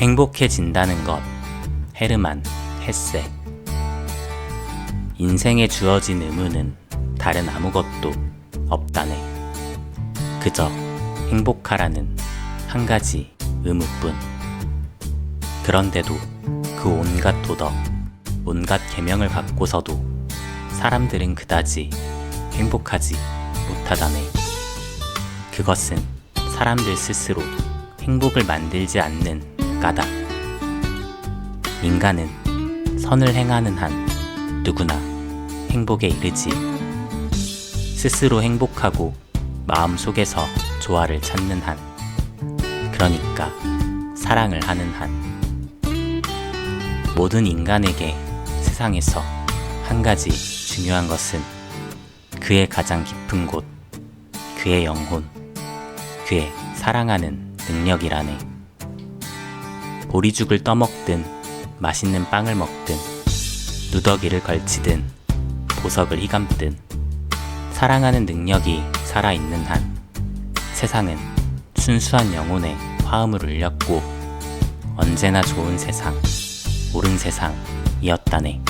행복해진다는 것. 헤르만 헤세. 인생에 주어진 의무는 다른 아무것도 없다네. 그저 행복하라는 한 가지 의무뿐. 그런데도 그 온갖 도덕 온갖 계명을 갖고서도 사람들은 그다지 행복하지 못하다네. 그것은 사람들 스스로 행복을 만들지 않는 까닭. 인간은 선을 행하는 한 누구나 행복에 이르지. 스스로 행복하고 마음 속에서 조화를 찾는 한. 그러니까 사랑을 하는 한. 모든 인간에게 세상에서 한 가지 중요한 것은 그의 가장 깊은 곳, 그의 영혼, 그의 사랑하는 능력이라네. 보리죽을 떠먹든 맛있는 빵을 먹든 누더기를 걸치든 보석을 휘감든 사랑하는 능력이 살아있는 한 세상은 순수한 영혼의 화음을 울렸고 언제나 좋은 세상, 옳은 세상이었다네.